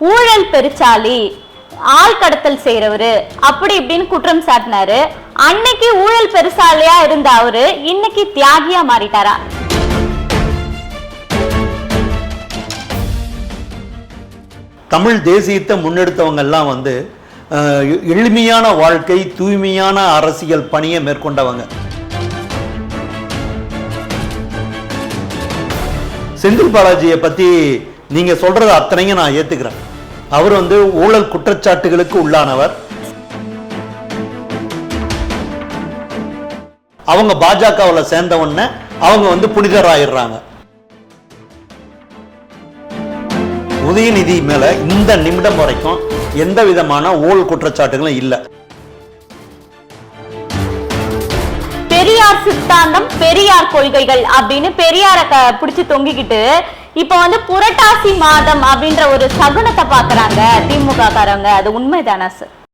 ஊழல் பெருச்சாலி ஆள் கடத்தல் செய்யறவரு அப்படி இப்படின்னு குற்றம் சாட்டினாரு. அன்னைக்கு ஊழல் பெருசாலியா இருந்த அவரு இன்னைக்கு தியாகியா மாறிட்டாரா? தமிழ் தேசியத்தை முன்னெடுத்தவங்க எல்லாம் வந்து அஹ், எளிமையான வாழ்க்கை தூய்மையான அரசியல் பணியை மேற்கொண்டவங்க. செந்தில் பாலாஜியை பத்தி நீங்க சொல்றது அத்தனையும் நான் ஏத்துக்கிறேன். அவர் வந்து ஊழல் குற்றச்சாட்டுகளுக்கு உள்ளானவர். அவங்க பாஜகவில் சேர்ந்த உடனே அவங்க வந்து புனிதராயிடுறாங்க. உதயநிதி மேல இந்த நிமிடம் வரைக்கும் எந்த விதமான ஊழல் குற்றச்சாட்டுகளும் இல்லை. பெரியார் சித்தாந்தம் பெரியார் கொள்கைகள் அப்படின்னு பெரியார பிடிச்சு தொங்கிக்கிட்டு இப்ப வந்து புரட்டாசி மாதம் அப்படின்ற ஒரு சகுனத்தை பாக்குறாங்க திமுக காரங்க அது உண்மைதானா சார்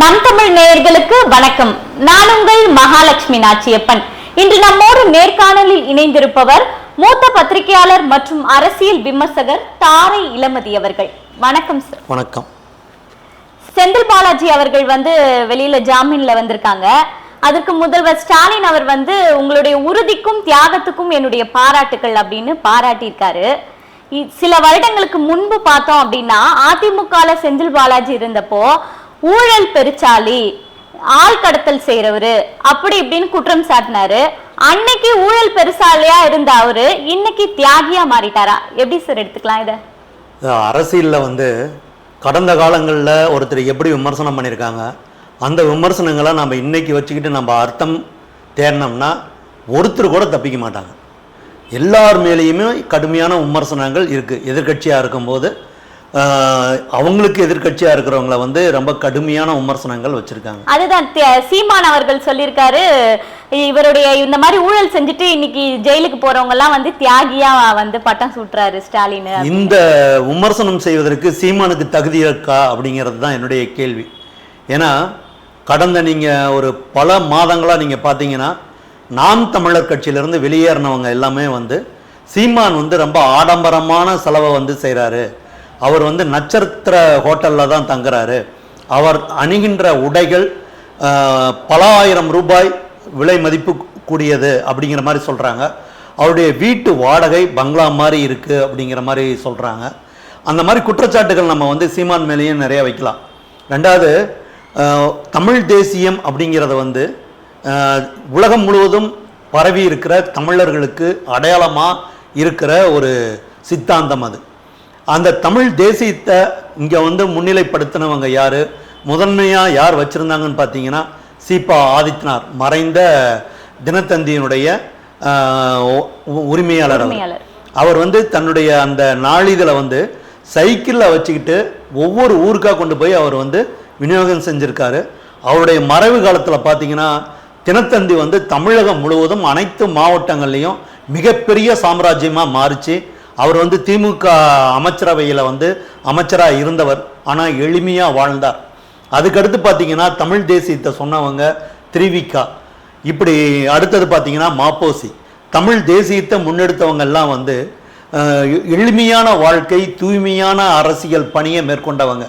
நம் தமிழ் நேயர்களுக்கு வணக்கம். நான் உங்கள் மகாலட்சுமி நாச்சியப்பன். இன்று நம்மோடு நேர்காணலில் இணைந்திருப்பவர் மூத்த பத்திரிகையாளர் மற்றும் அரசியல் விமர்சகர் தாரை இளமதி அவர்கள். வணக்கம் சார் வணக்கம். செந்தில் பாலாஜி அவர்கள் வந்து வெளியில ஜாமீன்ல வந்திருக்காங்க. அதற்கு முதல்வர் ஸ்டாலின் அவர் வந்து உங்களுடைய உறுதிக்கும் தியாகத்துக்கும் என்னுடைய பாராட்டுக்கள் அப்படின்னு பாராட்டியிருக்காரு. சில வருடங்களுக்கு முன்பு பார்த்தோம் அப்படின்னா அதிமுகல செந்தில் பாலாஜி இருந்தப்போ ஊழல் பெருச்சாலி ஆள் கடத்தல் செய்யறவரு அப்படி இப்படின்னு குற்றம் சாட்டினாரு. அன்னைக்கு ஊழல் பெருசாலியா இருந்த அவரு இன்னைக்கு தியாகியா மாறிட்டாரா? எப்படி சார் எடுத்துக்கலாம் இதை? அரசியலில் வந்து கடந்த காலங்களில் ஒருத்தர் எப்படி விமர்சனம் பண்ணியிருக்காங்க அந்த விமர்சனங்களை நம்ம இன்னைக்கு வச்சுக்கிட்டு நம்ம அர்த்தம் தேடினோம்னா ஒருத்தர் கூட தப்பிக்க மாட்டாங்க. எல்லார் மேலேயுமே கடுமையான விமர்சனங்கள் இருக்குது எதிர்க்கட்சியாக இருக்கும்போது அவங்களுக்கு எதிர்க்கட்சியாக இருக்கிறவங்கள வந்து ரொம்ப கடுமையான விமர்சனங்கள் வச்சுருக்காங்க. அதுதான் சீமான் அவர்கள் சொல்லியிருக்காரு இவருடைய இந்த மாதிரி ஊழல் செஞ்சுட்டு இன்னைக்கு ஜெயிலுக்கு போறவங்க எல்லாம் வந்து தியாகியா வந்து பட்டம் சூட்டுறாரு ஸ்டாலின் இந்த விமர்சனம் செய்வதற்கு சீமானுக்கு தகுதி இருக்கா அப்படிங்கிறது தான் என்னுடைய கேள்வி. ஏன்னா கடந்த நீங்கள் ஒரு பல மாதங்களாக நீங்கள் பார்த்தீங்கன்னா நாம் தமிழர் கட்சியிலேருந்து வெளியேறினவங்க எல்லாமே வந்து சீமான் வந்து ரொம்ப ஆடம்பரமான செலவை வந்து செய்கிறாரு அவர் வந்து நட்சத்திர ஹோட்டலில் தான் தங்குறாரு. அவர் அணுகின்ற உடைகள் பல ஆயிரம் ரூபாய் விலை மதிப்பு கூடியது அப்படிங்கிற மாதிரி சொல்கிறாங்க அவருடைய வீட்டு வாடகை பங்களா மாதிரி இருக்குது அப்படிங்கிற மாதிரி சொல்கிறாங்க அந்த மாதிரி குற்றச்சாட்டுகள் நம்ம வந்து சீமான் மேலேயும் நிறைய வைக்கலாம். ரெண்டாவது தமிழ் தேசியம் அப்படிங்கிறத வந்து உலகம் முழுவதும் பரவி இருக்கிற தமிழர்களுக்கு அடையாளமாக இருக்கிற ஒரு சித்தாந்தம் அது. அந்த தமிழ் தேசியத்தை இங்கே வந்து முன்னிலைப்படுத்தினவங்க யார்? முதன்மையாக யார் வச்சுருந்தாங்கன்னு பார்த்தீங்கன்னா சீபா ஆதித்யநாத் மறைந்த தினத்தந்தியினுடைய. உரிமையாளர். அவர். வந்து தன்னுடைய அந்த நாளிதழை வந்து சைக்கிளில் வச்சுக்கிட்டு ஒவ்வொரு ஊருக்காக கொண்டு போய் அவர் வந்து விநியோகம் செஞ்சுருக்காரு. அவருடைய மறைவு காலத்தில் பார்த்தீங்கன்னா தினத்தந்தி வந்து தமிழகம் முழுவதும் அனைத்து மாவட்டங்கள்லேயும் மிகப்பெரிய சாம்ராஜ்யமாக மாறிச்சு. அவர் வந்து திமுக அமைச்சரவையில் வந்து அமைச்சராக இருந்தவர் ஆனால் எளிமையாக வாழ்ந்தார். அதுக்கடுத்து பார்த்தீங்கன்னா தமிழ் தேசியத்தை சொன்னவங்க திரிவிகா. இப்படி அடுத்தது பார்த்தீங்கன்னா மாப்போசி. தமிழ் தேசியத்தை முன்னெடுத்தவங்க எல்லாம் வந்து எளிமையான வாழ்க்கை தூய்மையான அரசியல் பணியை மேற்கொண்டவங்க.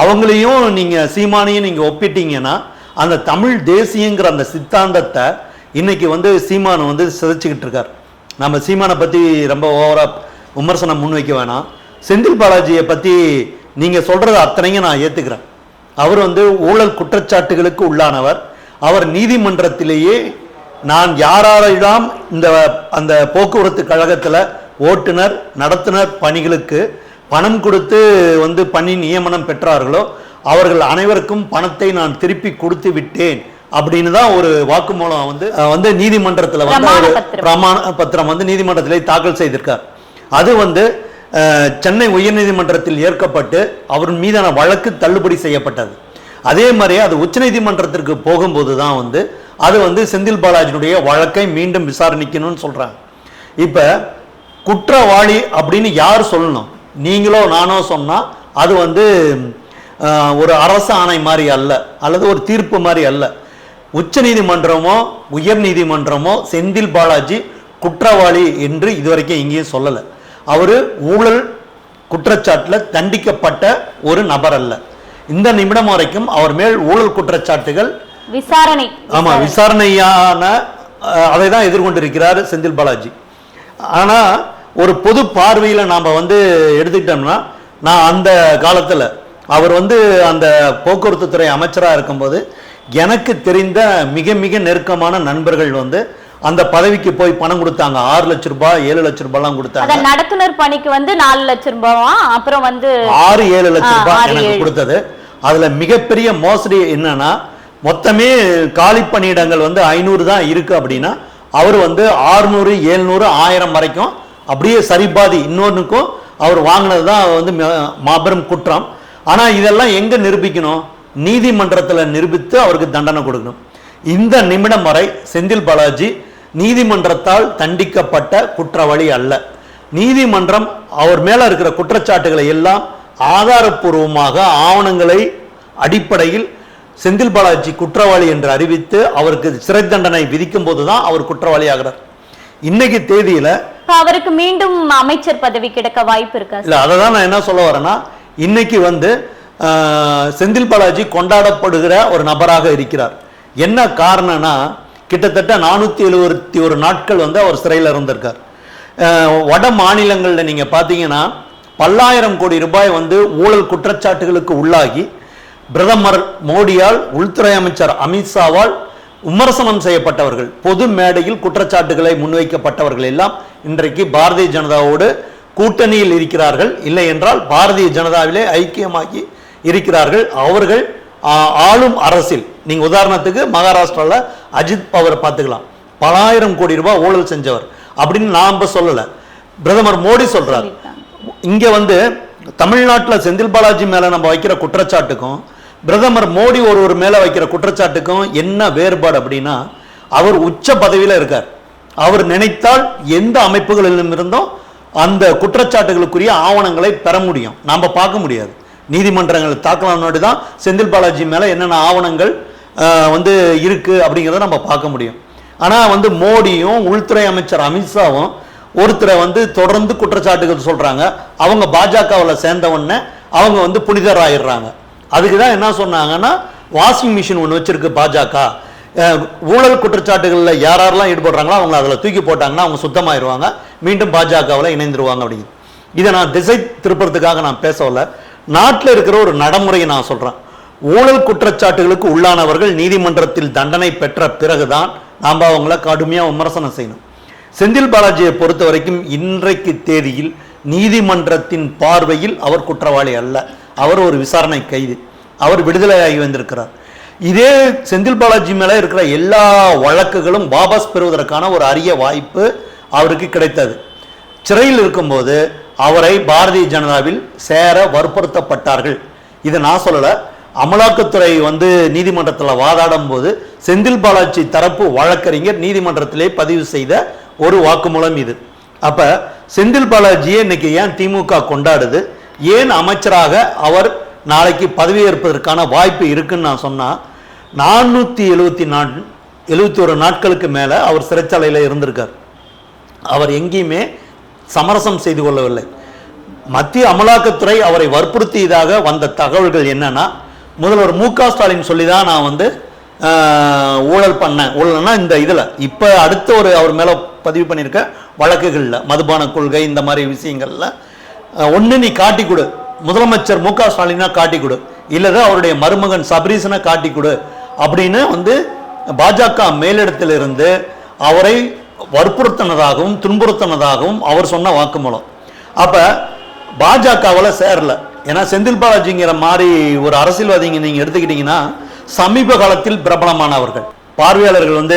அவங்களையும் நீங்கள் சீமானையும் நீங்கள் ஒப்பிட்டீங்கன்னா அந்த தமிழ் தேசியங்கிற அந்த சித்தாந்தத்தை இன்னைக்கு வந்து சீமான் வந்து சிதைச்சிக்கிட்டு இருக்கார். நம்ம சீமானை பற்றி ரொம்ப ஓவராக விமர்சனம் முன்வைக்க வேணாம். செந்தில் பாலாஜியை பற்றி நீங்கள் சொல்கிறது அத்தனையும் நான் ஏற்றுக்கிறேன் அவர் வந்து ஊழல் குற்றச்சாட்டுகளுக்கு உள்ளானவர். அவர் நீதிமன்றத்திலேயே நான் யாரெல்லாம் இந்த அந்த போக்குவரத்து கழகத்தில் ஓட்டுநர் நடத்துனர் பணிகளுக்கு பணம் கொடுத்து வந்து பணி நியமனம் பெற்றார்களோ அவர்கள் அனைவருக்கும் பணத்தை நான் திருப்பி கொடுத்து விட்டேன் அப்படின்னு தான் ஒரு வாக்குமூலம் வந்து வந்து நீதிமன்றத்தில் வந்து. பிரமாண பத்திரம் வந்து நீதிமன்றத்திலே தாக்கல் செய்திருக்கார். அது வந்து சென்னை உயர்நீதிமன்றத்தில் ஏற்கப்பட்டு அவர் மீதான வழக்கு தள்ளுபடி செய்யப்பட்டது. அதே மாதிரி அது உச்சநீதிமன்றத்திற்கு போகும்போது தான் வந்து அது வந்து செந்தில் பாலாஜினுடைய வழக்கை மீண்டும் விசாரணிக்கணும்னு சொல்கிறாங்க இப்போ குற்றவாளி அப்படின்னு யார் சொல்லணும்? நீங்களோ நானோ சொன்னால் அது வந்து ஒரு அரசு ஆணை மாதிரி அல்ல அல்லது ஒரு தீர்ப்பு மாதிரி அல்ல. உச்ச நீதிமன்றமோ உயர் நீதிமன்றமோ செந்தில் பாலாஜி குற்றவாளி என்று இதுவரைக்கும் எங்கேயும் சொல்லலை. அவரு ஊழல் குற்றச்சாட்டில் தண்டிக்கப்பட்ட ஒரு நபர் அல்ல. இந்த நிமிடம் வரைக்கும் அவர் மேல் ஊழல் குற்றச்சாட்டுகள் விசாரணை. ஆமா விசாரணையான அதை தான் எதிர்கொண்டிருக்கிறார் செந்தில் பாலாஜி. ஆனா ஒரு பொது பார்வையில நாம வந்து எடுத்துக்கிட்டோம்னா நான் அந்த காலத்துல அவர் வந்து அந்த போக்குவரத்து துறை அமைச்சராக இருக்கும்போது எனக்கு தெரிந்த மிக மிக நெருக்கமான நண்பர்கள் வந்து அந்த பதவிக்கு போய் பணம் கொடுத்தாங்க. ஆறு லட்ச ரூபாய் ஏழு லட்ச ரூபாய்லாம் கொடுத்தாங்க. நடத்துனர் பணிக்கு வந்து நாலு லட்சம் ரூபாவா? அப்புறம் வந்து ஆறு ஏழு லட்சம் ஆ, ரூபாய் எனக்கு. கொடுத்தது. அதுல மிகப்பெரிய மோசடி என்னன்னா மொத்தமே காலி பணியிடங்கள் வந்து ஐநூறு தான் இருக்கு அப்படின்னா அவர் வந்து ஆறுநூறு ஏழ்நூறு ஆயிரம் வரைக்கும் அப்படியே சரிபாதி இன்னொன்னுக்கும் அவர் வாங்கினது தான் வந்து மாபெரும் குற்றம். ஆனா இதெல்லாம் எங்க நிரூபிக்கணும்? நீதிமன்றத்துல நிரூபித்து அவருக்கு தண்டனை கொடுக்கணும். இந்த நிமிடம் வரை செந்தில் பாலாஜி நீதிமன்றத்தால் தண்டிக்கப்பட்ட குற்றவாளி அல்ல. நீதிமன்றம் அவர் மேல இருக்கிற குற்றச்சாட்டுகளை எல்லாம் ஆதாரப்பூர்வமாக ஆவணங்களை அடிப்படையில் செந்தில் பாலாஜி குற்றவாளி என்று அறிவித்து அவருக்கு சிறை தண்டனை விதிக்கும் போதுதான் அவர் குற்றவாளி ஆகிறார். இன்னைக்கு தேதியில அவருக்கு மீண்டும் அமைச்சர் பதவி கிடைக்க வாய்ப்பு இருக்கா இல்ல அதை தான் நான் என்ன சொல்ல வரேன்னா இன்னைக்கு வந்து செந்தில் பாலாஜி கொண்டாடப்படுகிற ஒரு நபராக இருக்கிறார். என்ன காரணம்னா கிட்டத்தட்ட நானூற்றி எழுபத்தி ஒரு நாட்கள் வந்து அவர் சிறையில் இருந்திருக்கார். வட மாநிலங்களில் நீங்கள் பார்த்தீங்கன்னா பல்லாயிரம் கோடி ரூபாய் வந்து ஊழல் குற்றச்சாட்டுகளுக்கு உள்ளாகி பிரதமர் மோடியால் உள்துறை அமைச்சர் அமித்ஷாவால் விமர்சனம் செய்யப்பட்டவர்கள் பொது மேடையில் குற்றச்சாட்டுகளை முன்வைக்கப்பட்டவர்கள் எல்லாம் இன்றைக்கு பாரதிய ஜனதாவோடு கூட்டணியில் இருக்கிறார்கள். இல்லை என்றால் பாரதிய ஜனதாவிலே ஐக்கியமாகி இருக்கிறார்கள். அவர்கள் ஆளும் அரசில் நீங்கள் உதாரணத்துக்கு மகாராஷ்டிராவில் அஜித் பவரை பார்த்துக்கலாம். பலாயிரம் கோடி ரூபாய் ஊழல் செஞ்சவர். அப்படின்னு நாம் சொல்லலை. பிரதமர் மோடி சொல்கிறார் இங்கே வந்து தமிழ்நாட்டுல செந்தில் பாலாஜி மேல நம்ம வைக்கிற குற்றச்சாட்டுக்கும் பிரதமர் மோடி ஒருவர் மேலே வைக்கிற குற்றச்சாட்டுக்கும் என்ன வேறுபாடு அப்படின்னா அவர் உச்ச பதவியில இருக்கார். அவர் நினைத்தால் எந்த அமைப்புகளிலும் இருந்தும் அந்த குற்றச்சாட்டுகளுக்குரிய ஆவணங்களை பெற முடியும். நாம் பார்க்க முடியாது. நீதிமன்றங்கள் தாக்கலாம் முன்னாடி தான் செந்தில் பாலாஜி மேலே என்னென்ன ஆவணங்கள் வந்து இருக்குது அப்படிங்கிறத நம்ம பார்க்க முடியும். ஆனால் வந்து மோடியும் உள்துறை அமைச்சர் அமித்ஷாவும் ஒருத்தரை வந்து தொடர்ந்து குற்றச்சாட்டுகள் சொல்கிறாங்க அவங்க பாஜகவில் சேர்ந்தவொடனே அவங்க வந்து புனிதர் ஆயிடுறாங்க அதுக்கு தான் என்ன சொன்னாங்கன்னா வாஷிங் மிஷின் ஒன்று வச்சுருக்கு பாஜக. ஊழல் குற்றச்சாட்டுகளில் யார் யாரெல்லாம் ஈடுபடுறாங்களோ அவங்க அதில் தூக்கி போட்டாங்கன்னா அவங்க சுத்தமாயிருவாங்க. மீண்டும் பாஜகவில் இணைந்துருவாங்க அப்படிங்குது. இதை நான் திசை திருப்புறதுக்காக நான் பேசவில்லை நாட்டில் இருக்கிற ஒரு நடைமுறையை நான் சொல்கிறேன் ஊழல் குற்றச்சாட்டுகளுக்கு உள்ளானவர்கள் நீதிமன்றத்தில் தண்டனை பெற்ற பிறகுதான் நாம் அவங்கள கடுமையாக விமர்சனம் செய்யணும். செந்தில் பாலாஜியை பொறுத்த வரைக்கும் இன்றைக்கு தேதியில் நீதிமன்றத்தின் பார்வையில் அவர் குற்றவாளி அல்ல. அவர் ஒரு விசாரணை கைது. அவர் விடுதலையாகி வந்திருக்கிறார். இதே செந்தில் பாலாஜி மேலே இருக்கிற எல்லா வழக்குகளும் வாபஸ் பெறுவதற்கான ஒரு அரிய வாய்ப்பு அவருக்கு கிடைத்தது. சிறையில் இருக்கும்போது அவரை பாரதிய ஜனதாவில் சேர வற்புறுத்தப்பட்டார்கள். இதை நான் சொல்லலை. அமலாக்கத்துறை வந்து நீதிமன்றத்தில் வாதாடும் போது செந்தில் பாலாஜி தரப்பு வழக்கறிஞர் நீதிமன்றத்திலே பதிவு செய்த ஒரு வாக்குமூலம் இது. அப்போ செந்தில் பாலாஜியை இன்னைக்கு ஏன் திமுக கொண்டாடுது? ஏன் அமைச்சராக அவர் நாளைக்கு பதவியேற்பதற்கான வாய்ப்பு இருக்குன்னு நான் சொன்னால் நானூற்றி எழுபத்தி நான் எழுபத்தி ஒரு நாட்களுக்கு மேலே அவர் சிறைச்சாலையில் இருந்திருக்கார். அவர் எங்கேயுமே சமரசம் செய்து கொள்ளவில்லை. மத்திய அமலாக்கத்துறை அவரை வற்புறுத்தியதாக வந்த தகவல்கள் என்னன்னா முதல்வர் மு க ஸ்டாலின் சொல்லி தான் நான் வந்து ஊழல் பண்ணேன். ஊழல்னா இந்த இதில். இப்போ அடுத்த ஒரு அவர் மேலே பதிவு பண்ணியிருக்க வழக்குகளில் மதுபான கொள்கை இந்த மாதிரி விஷயங்கள்ல ஒன்று நீ காட்டி கொடு. முதலமைச்சர் மு க ஸ்டாலினா காட்டி கொடு. இல்லைதான் அவருடைய மருமகன் சபரீசனை காட்டி கொடு. அப்படின்னு வந்து பாஜக மேலிடத்திலிருந்து அவரை வற்புறுத்தினதாகவும் துன்புறுத்தினதாகவும் அவர் சொன்ன வாக்குமூலம். அப்போ பாஜகவில் சேரலை. ஏன்னா செந்தில் பாலாஜிங்கிற மாதிரி ஒரு அரசியல்வாதிங்க நீங்கள் எடுத்துக்கிட்டீங்கன்னா சமீப காலத்தில் பிரபலமானவர்கள். பார்வையாளர்கள் வந்து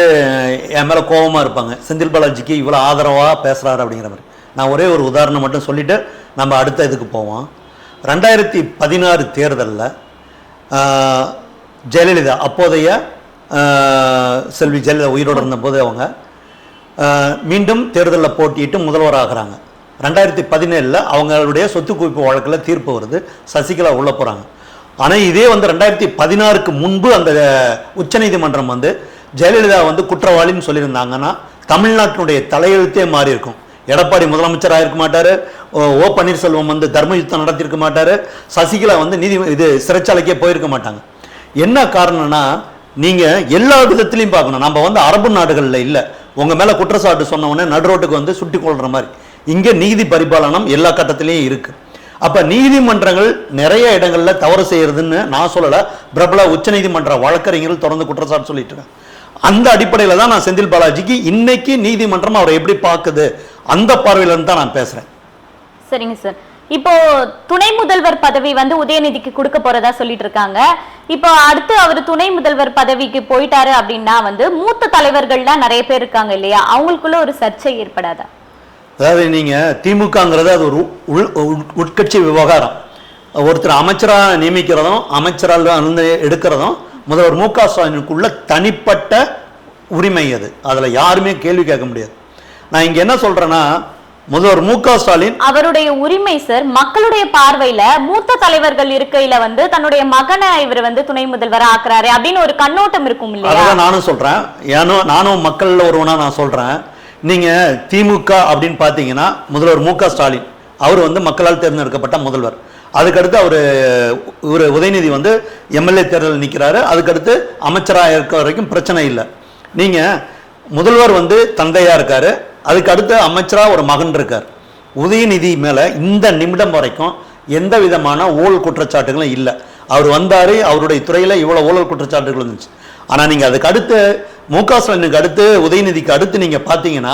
என் மேலே கோபமாக இருப்பாங்க. செந்தில் பாலாஜிக்கு இவ்வளோ ஆதரவாக பேசுகிறாரு அப்படிங்கிற மாதிரி நான் ஒரே ஒரு உதாரணம் மட்டும் சொல்லிவிட்டு நம்ம அடுத்த இதுக்கு போவோம். ரெண்டாயிரத்தி பதினாறு தேர்தலில் ஜெயலலிதா அப்போதைய செல்வி ஜெயலலிதா உயிரோடு இருந்தபோது அவங்க மீண்டும் தேர்தலில் போட்டியிட்டு முதல்வர் ஆகிறாங்க ரெண்டாயிரத்தி பதினேழில் அவங்களுடைய சொத்து குவிப்பு வழக்கில் தீர்ப்பு வருது. சசிகலா உள்ள போகிறாங்க ஆனால் இதே வந்து ரெண்டாயிரத்தி பதினாறுக்கு முன்பு அந்த உச்சநீதிமன்றம் வந்து ஜெயலலிதா வந்து குற்றவாளின்னு சொல்லியிருந்தாங்கன்னா தமிழ்நாட்டினுடைய தலையெழுத்தே மாறி இருக்கும் எடப்பாடி முதலமைச்சராக இருக்க மாட்டார். ஓ ஓ பன்னீர்செல்வம் வந்து தர்ம யுத்தம் நடத்தியிருக்க மாட்டார். சசிகலா வந்து நீதி இது சிறைச்சாலைக்கே போயிருக்க மாட்டாங்க. என்ன காரணம்னா நீங்கள் எல்லா விதத்துலையும் பார்க்கணும். நம்ம வந்து அரபு நாடுகளில் இல்லை. உங்கள் மேலே குற்றச்சாட்டு சொன்ன உடனே நடுரோட்டுக்கு வந்து சுட்டி கொள்கிற மாதிரி. இங்கே நீதி பரிபாலனம் எல்லா கட்டத்திலையும் இருக்கு. அப்போ நீதிமன்றங்கள் நிறைய இடங்களில் தவறு செய்கிறதுன்னு நான் சொல்லலை. பிரபல உச்சநீதிமன்ற வழக்கறிஞர்கள் தொடர்ந்து குற்றச்சாட்டு சொல்லிட்டு இருக்காங்க. அந்த அடிப்படையில் தான் நான் செந்தில் பாலாஜிக்கு இன்னைக்கு நீதிமன்றம் அவரை எப்படி பார்க்குது? அந்த பார்வையிலேருந்து தான் நான் பேசுகிறேன் சரிங்க சார். இப்போ துணை முதல்வர் பதவி வந்து உதயநிதிக்கு கொடுக்க போறதா சொல்லிட்டு இருக்காங்க. இப்போ அடுத்து அவர் துணை முதல்வர் பதவிக்கு போயிட்டாரு அப்படின்னா வந்து மூத்த தலைவர்கள்லாம் நிறைய பேர் இருக்காங்க இல்லையா? அவங்களுக்குள்ள ஒரு சர்ச்சை ஏற்படாதா? அதாவது நீங்க திமுகங்கிறது அது ஒரு உள் உட்கட்சி விவகாரம். ஒருத்தர் அமைச்சரா நியமிக்கிறதும் அமைச்சரால் வந்து எடுக்கிறதும் முதல்வர் மு க ஸ்டாலினுக்குள்ள தனிப்பட்ட உரிமை அது. அதுல யாருமே கேள்வி கேட்க முடியாது. நான் இங்க என்ன சொல்றேன்னா முதல்வர் மு க ஸ்டாலின் அவருடைய உரிமை சார் மக்களுடைய பார்வையில மூத்த தலைவர்கள் இருக்கையில வந்து தன்னுடைய மகனை இவர் வந்து துணை முதல்வரா ஆக்குறாரு அப்படின்னு ஒரு கண்ணோட்டம் இருக்கும் இல்லையா? நானும் சொல்றேன். ஏனோ நானும் மக்கள்ல ஒருவனா நான் சொல்றேன். நீங்கள் திமுக அப்படின்னு பார்த்தீங்கன்னா முதல்வர் மு க ஸ்டாலின். அவர் வந்து மக்களால் தேர்ந்தெடுக்கப்பட்ட முதல்வர். அதுக்கடுத்து அவர் இவர் உதயநிதி வந்து எம்எல்ஏ தேர்தலில் நிற்கிறாரு அதுக்கடுத்து அமைச்சராக இருக்க வரைக்கும் பிரச்சனை இல்லை. நீங்கள் முதல்வர் வந்து தந்தையாக இருக்கார். அதுக்கு அடுத்து அமைச்சரா ஒரு மகன் இருக்கார். உதயநிதி மேலே இந்த நிமிடம் வரைக்கும் எந்த விதமான ஊழல் குற்றச்சாட்டுகளும் இல்லை. அவர் வந்தார் அவருடைய துறையில் இவ்வளோ ஊழல் குற்றச்சாட்டுகள் இருந்துச்சு. ஆனால் நீங்கள் அதுக்கு அடுத்து மு க ஸ்டாலினுக்கு அடுத்து உதயநிதிக்கு அடுத்து நீங்க பாத்தீங்கன்னா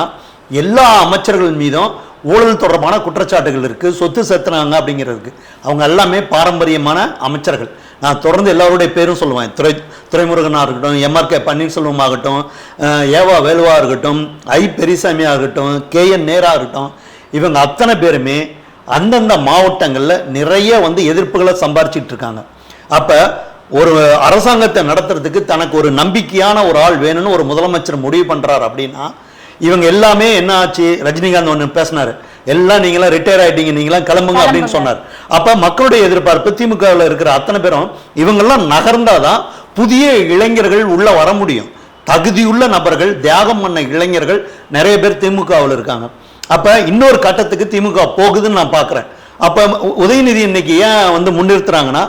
எல்லா அமைச்சர்கள் மீதும் ஊழல் தொடர்பான குற்றச்சாட்டுகள் இருக்கு சொத்து செத்துனாங்க அப்படிங்கிறதுக்கு அவங்க எல்லாமே பாரம்பரியமான அமைச்சர்கள். நான் தொடர்ந்து எல்லாருடைய பேரும் சொல்லுவேன். துறை துறைமுருகனாக இருக்கட்டும் எம்ஆர்கே பன்னீர்செல்வம் ஆகட்டும் ஏவா வேலுவா இருக்கட்டும் ஐ பெரியசாமி ஆகட்டும் கே என் நேரா இருக்கட்டும் இவங்க அத்தனை பேருமே அந்தந்த மாவட்டங்களில் நிறைய வந்து எதிர்ப்புகளை சம்பாரிச்சிட்டு இருக்காங்க. அப்போ ஒரு அரசாங்கத்தை நடத்துறதுக்கு தனக்கு ஒரு நம்பிக்கையான ஒரு ஆள் வேணும்னு ஒரு முதலமைச்சர் முடிவு பண்றாரு அப்படின்னா இவங்க எல்லாமே என்ன ஆச்சு? ரஜினிகாந்த் ஒன்று பேசினாரு. எல்லாம் நீங்களாம் ரிட்டையர் ஆயிட்டீங்க நீங்களாம் கிளம்புங்க அப்படின்னு சொன்னார். அப்ப மக்களுடைய எதிர்பார்ப்பு திமுகவில் இருக்கிற அத்தனை பேரும் இவங்கெல்லாம் நகர்ந்தாதான் புதிய இளைஞர்கள் உள்ள வர முடியும். தகுதியுள்ள நபர்கள் தியாகம் பண்ண இளைஞர்கள் நிறைய பேர் திமுகவில் இருக்காங்க. அப்ப இன்னொரு கட்டத்துக்கு திமுக போகுதுன்னு நான் பார்க்கிறேன் அப்ப உதயநிதி இன்னைக்கு ஏன் வந்து முன்னிறுத்துறாங்கன்னா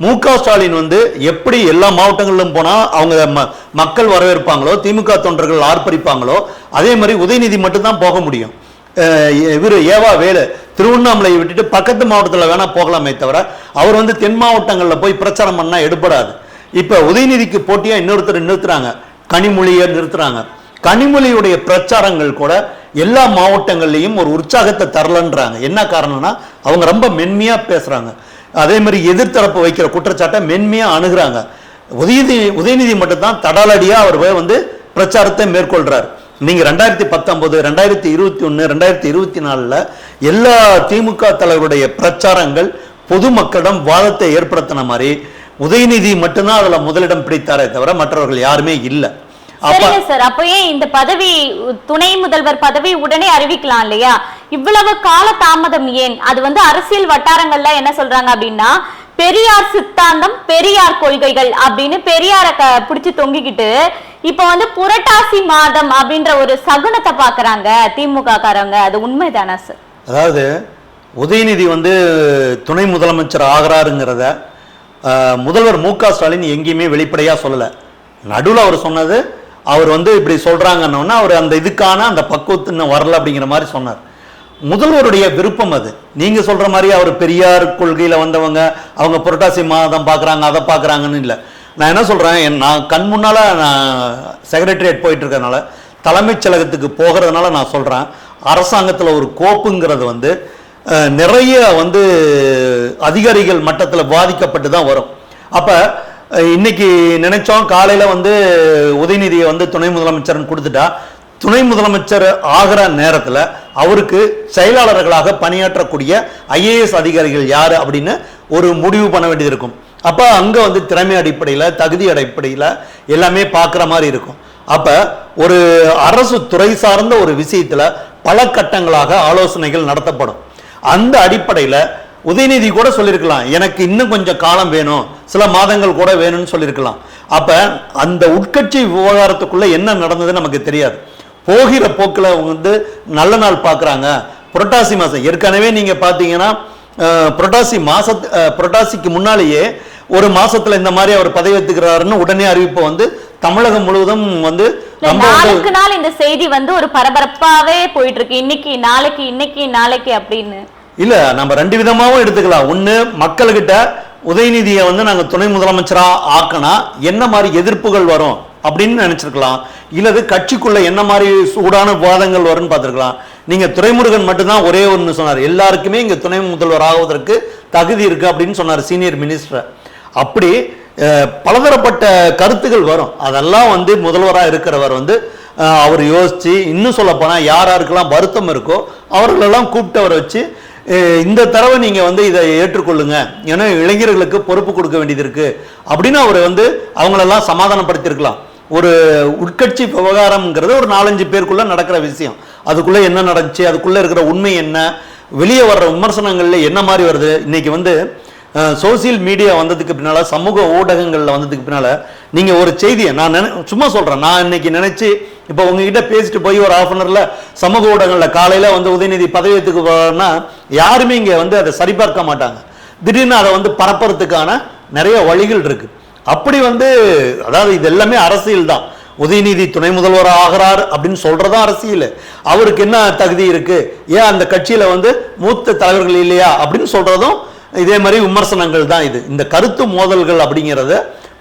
மு க ஸ்டாலின் வந்து எப்படி எல்லா மாவட்டங்களிலும் போனா அவங்க ம- மக்கள் வரவேற்பாங்களோ திமுக தொண்டர்கள் ஆர்ப்பரிப்பாங்களோ அதே மாதிரி உதயநிதி மட்டும்தான் போக முடியும். இவர் ஏவா வேலு திருவண்ணாமலையை விட்டுட்டு பக்கத்து மாவட்டத்தில் வேணால் போகலாமே தவிர அவர் வந்து தென் மாவட்டங்களில் போய் பிரச்சாரம் பண்ணால் எடுபடாது. இப்போ உதயநிதிக்கு போட்டியா இன்னொருத்தர் நிறுத்துறாங்க. கனிமொழியை நிறுத்துறாங்க. கனிமொழியுடைய பிரச்சாரங்கள் கூட எல்லா மாவட்டங்கள்லையும் ஒரு உற்சாகத்தை தரலன்றாங்க. என்ன காரணம்னா அவங்க ரொம்ப மென்மையாக பேசுகிறாங்க அதே மாதிரி எதிர்த்தரப்பு வைக்கிற குற்றச்சாட்டை மென்மையாக அணுகுறாங்க. உதயநிதி உதயநிதி மட்டும்தான் தடாலடியாக அவர் போய் வந்து பிரச்சாரத்தை மேற்கொள்கிறார் நீங்கள் ரெண்டாயிரத்தி பத்தொம்போது ரெண்டாயிரத்தி இருபத்தி ஒன்று ரெண்டாயிரத்தி இருபத்தி நாலில் எல்லா திமுக தலைவருடைய பிரச்சாரங்கள் பொதுமக்களிடம் வாதத்தை ஏற்படுத்தின மாதிரி உதயநிதி மட்டும்தான் அதில் முதலிடம் பிடித்தாரே தவிர மற்றவர்கள் யாருமே இல்லை. சரிங்க சார். அப்போ ஏன் இந்த பதவி துணை முதல்வர் பதவி உடனே அறிவிக்கலாம் இல்லையா? இவ்வளவு கால தாமதம் ஏன்? அது வந்து அரசியல் வட்டாரங்கள்ல என்ன சொல்றாங்க அப்படின்னா பெரியார் சித்தாந்தம் பெரியார் கொள்கைகள் அப்படின்னு பெரியார பிடிச்சு தொங்கிக்கிட்டு இப்ப வந்து புரட்டாசி மாதம் அப்படின்ற ஒரு சகுனத்தை பாக்குறாங்க திமுக காரங்க அது உண்மைதானா சார்? அதாவது உதயநிதி வந்து துணை முதலமைச்சர் ஆகிறாருங்கிறத முதல்வர் மு க ஸ்டாலின் எங்கேயுமே வெளிப்படையா சொல்லல. நடுவில் அவர் சொன்னது அவர் வந்து இப்படி சொல்கிறாங்கன்னொன்னா அவர் அந்த இதுக்கான அந்த பக்குவத்து இன்னும் வரல அப்படிங்கிற மாதிரி சொன்னார். முதல்வருடைய விருப்பம் அது. நீங்கள் சொல்கிற மாதிரி அவர் பெரியார் கொள்கையில் வந்தவங்க அவங்க புரட்டாசி மாதம் பார்க்குறாங்க அதை பார்க்குறாங்கன்னு இல்லை. நான் என்ன சொல்கிறேன் என் நான் கண் முன்னால நான் செக்ரட்டரியேட் போயிட்டுருக்கறனால தலைமைச் செயலகத்துக்கு போகிறதுனால நான் சொல்கிறேன் அரசாங்கத்தில் ஒரு கோப்புங்கிறது வந்து நிறைய வந்து அதிகாரிகள் மட்டத்தில் பாதிக்கப்பட்டு தான் வரும். அப்போ இன்னைக்கு நினைச்சோம் காலையில் வந்து உதயநிதியை வந்து துணை முதலமைச்சர்னு கொடுத்துட்டா. துணை முதலமைச்சர் ஆகிற நேரத்தில் அவருக்கு செயலாளர்களாக பணியாற்றக்கூடிய ஐஏஎஸ் அதிகாரிகள் யார் அப்படின்னு ஒரு முடிவு பண்ண வேண்டியது இருக்கும். அப்போ அங்கே வந்து திறமை அடிப்படையில் தகுதி அடிப்படையில் எல்லாமே பார்க்குற மாதிரி இருக்கும். அப்போ ஒரு அரசு துறை சார்ந்த ஒரு விஷயத்தில் பல கட்டங்களாக ஆலோசனைகள் நடத்தப்படும். அந்த அடிப்படையில் உதயநிதி கூட சொல்லியிருக்கலாம் எனக்கு இன்னும் கொஞ்சம் காலம் வேணும் சில மாதங்கள் கூட வேணும்னு சொல்லியிருக்கலாம் அப்ப அந்த உட்கட்சி விவகாரத்துக்குள்ள என்ன நடந்ததுன்னு நமக்கு தெரியாது. போகிற போக்குல வந்து நல்ல நாள் பார்க்குறாங்க புரட்டாசி மாதம் ஏற்கனவே நீங்க பார்த்தீங்கன்னா புரட்டாசி மாசத்து அஹ், புரட்டாசிக்கு முன்னாலேயே ஒரு மாசத்துல இந்த மாதிரி அவர் பதவி ஏத்துக்கிறாருன்னு உடனே அறிவிப்பு வந்து தமிழகம் முழுவதும் வந்து நாளுக்கு நாள் இந்த செய்தி வந்து ஒரு பரபரப்பாவே போயிட்டு இருக்கு. இன்னைக்கு நாளைக்கு இன்னைக்கு நாளைக்கு அப்படின்னு. இல்லை நம்ம ரெண்டு விதமாகவும் எடுத்துக்கலாம். ஒன்று மக்கள்கிட்ட உதயநிதியை வந்து நாங்கள் துணை முதலமைச்சராக ஆக்கினா என்ன மாதிரி எதிர்ப்புகள் வரும் அப்படின்னு நினச்சிருக்கலாம். இல்லது கட்சிக்குள்ளே என்ன மாதிரி சூடான விவாதங்கள் வரும்னு பார்த்துருக்கலாம். நீங்கள் துரைமுருகன் மட்டும்தான் ஒரே ஒன்று சொன்னார். எல்லாருக்குமே இங்கே துணை முதல்வர் ஆகுவதற்கு தகுதி இருக்கு அப்படின்னு சொன்னார் சீனியர் மினிஸ்டர். அப்படி பலதரப்பட்ட கருத்துகள் வரும். அதெல்லாம் வந்து முதல்வராக இருக்கிறவர் வந்து அவர் யோசித்து இன்னும் சொல்லப்போனால் யார் யாருக்கெல்லாம் வருத்தம் இருக்கோ அவர்களெல்லாம் கூப்பிட்டு அவரை வச்சு இந்த தடவை நீங்கள் வந்து இதை ஏற்றுக்கொள்ளுங்க. ஏன்னா இளைஞர்களுக்கு பொறுப்பு கொடுக்க வேண்டியது இருக்குது அப்படின்னு அவர் வந்து அவங்களெல்லாம் சமாதானப்படுத்தியிருக்கலாம் ஒரு உட்கட்சி விவகாரம்ங்கிறது ஒரு நாலஞ்சு பேருக்குள்ளே நடக்கிற விஷயம். அதுக்குள்ளே என்ன நடந்துச்சு அதுக்குள்ளே இருக்கிற உண்மை என்ன வெளியே வர்ற விமர்சனங்களில் என்ன மாதிரி வருது. இன்றைக்கி வந்து சோசியல் மீடியா வந்ததுக்கு பின்னால் சமூக ஊடகங்களில் வந்ததுக்கு பின்னால் நீங்கள் ஒரு செய்தியை நான் நினை சும்மா சொல்கிறேன் நான் இன்னைக்கு நினச்சி இப்போ உங்ககிட்ட பேசிட்டு போய் ஒரு ஆஃப் அனர்ல சமூக ஊடகங்கள்ல காலையில வந்து உதயநிதி பதவியத்துக்கு போகிறோன்னா யாருமே இங்க வந்து அதை சரிபார்க்க மாட்டாங்க. திடீர்னு அதை வந்து பரப்புறதுக்கான நிறைய வழிகள் இருக்கு. அப்படி வந்து அதாவது இது எல்லாமே அரசியல் தான். உதயநிதி துணை முதல்வர் ஆகிறார் அப்படின்னு சொல்றதும் அரசியல். அவருக்கு என்ன தகுதி இருக்கு? ஏன் அந்த கட்சியில வந்து மூத்த தலைவர்கள் இல்லையா அப்படின்னு சொல்றதும் இதே மாதிரி விமர்சனங்கள் தான் இது. இந்த கருத்து மோதல்கள் அப்படிங்கிறத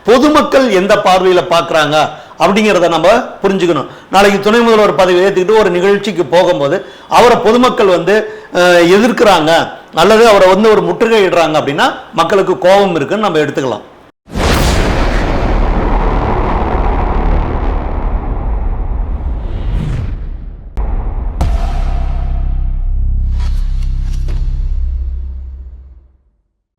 பொதுமக்கள் எந்த பார்வையில் பார்க்குறாங்க? அப்படிங்கிறத நம்ம புரிஞ்சுக்கணும். நாளைக்கு துணை முதல்வர் பதவி ஏற்றுக்கிட்டு ஒரு நிகழ்ச்சிக்கு போகும்போது அவரை பொதுமக்கள் வந்து எதிர்க்கிறாங்க அல்லது அவரை வந்து ஒரு முற்றுகையிடுறாங்க அப்படின்னா மக்களுக்கு கோபம் இருக்குன்னு நம்ம எடுத்துக்கலாம்.